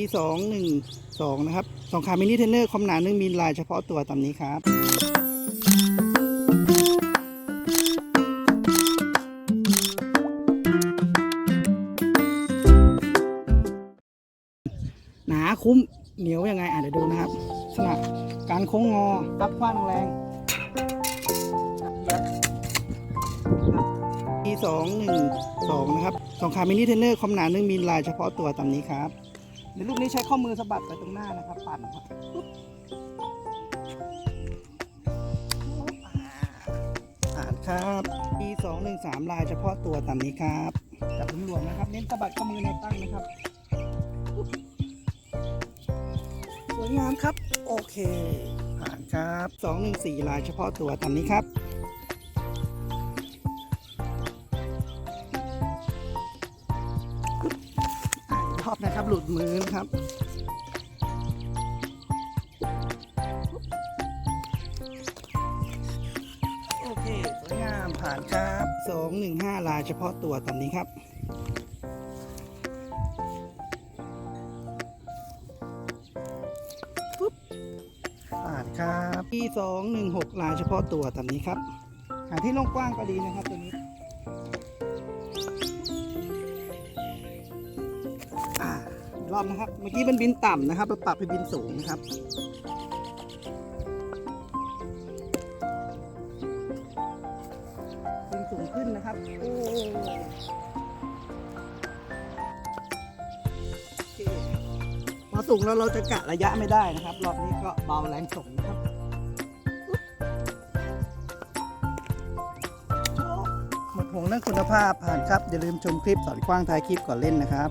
ีสองหนึ่งสองนะครับสองขามินิเทนเนอร์ความหนาหนึ่งมิลลายเฉพาะตัวตามนี้ครับหนาคุ้มเหนียวยังไงอะเดี๋ยวดูนะครับลักษณะการโค้งงอรับคว้างแรงปีสองหนึ่งสองนะครับสองขามินิเทนเนอร์ความหนาหนึ่งมิลลายเฉพาะตัวตามนี้ครับ ในรูปนี้ใช้ข้อมือสะบัดไปตรงหน้านะครับ ปั่นครับอ่านครับปีสองหนึ่งสามลายเฉพาะตัวตามนี้ครับจับหลวมๆนะครับ เน้นสะบัดข้อมือในตั้งนะครับ สวยงามครับ โอเค ผ่านครับ214ลายเฉพาะตัวตามนี้ครับ อะอีกรอบนะครับ หลุดมือนะครับ โอเค สวยงามผ่านครับ215ลายเฉพาะตัวตามนี้ครับผ่านครับปีสองหนึ่งหกลายเฉพาะตัวตามนี้ครับหาที่โล่งกว้างก็ดีนะครับตัวนี้ อบนะครับ เมื่อกี้มันบินต่ำนะครับเราปรับให้บินสูงนะครับบินสูงขึ้นนะครับโอ้พอสูงแล้วเราจะกะระยะไม่ได้นะครับ รอบนี้ก็เบาแรงส่งนะครับหมดห่วงเรื่องคุณภาพผ่านครับ อย่าลืมชมคลิปสอนกว้างท้ายคลิปก่อนเล่นนะครับ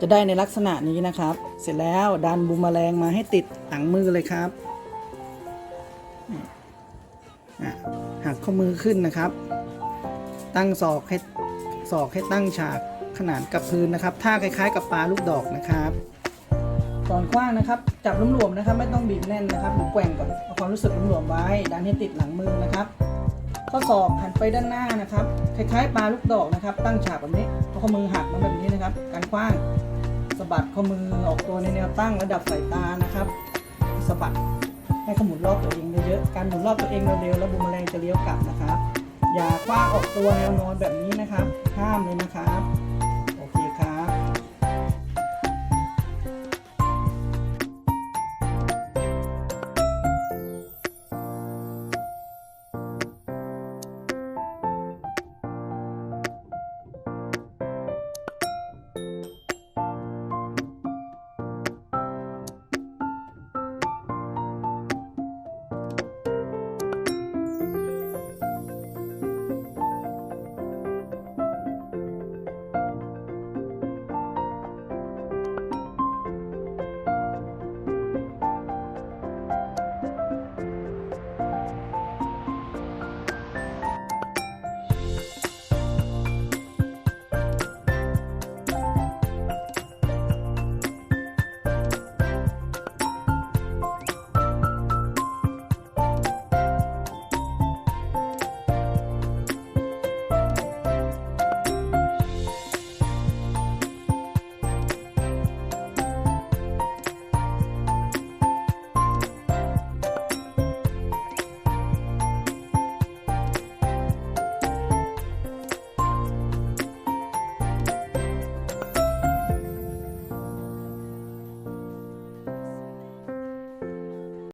จะได้ในลักษณะนี้นะครับ เสร็จแล้วดันบูมแมลงมาให้ติดหลังมือเลยครับหักข้อมือขึ้นนะครับ ตั้งศอกให้ศอกให้ตั้งฉากขนานกับพื้นนะครับท่าคล้าย ๆ กับปลาลูกดอกนะครับก่อนคว้างนะครับ จับหลวมๆนะครับ ไม่ต้องบีบแน่นนะครับหรือแกว่งก่อนเอาความรู้สึกหลวมๆไว้ดันให้ติดหลังมือนะครับข้อศอกหันไปด้านหน้านะครับ คล้ายๆปลาลูกดอกนะครับ ตั้งฉากแบบนี้เอาข้อมือหักมาแบบนี้นะครับการคว้าง สะบัดข้อมือออกตัวในแนวตั้งระดับสายตานะครับสะบัดให้ขมุนรอบตัวเองเยอะๆการหมุนรอบตัวเองเร็วๆแล้วบูมแมลงจะเลี้ยวกลับนะครับ อย่าคว้างออกตัวแนวนอนแบบนี้นะครับ ห้ามเลยนะครับ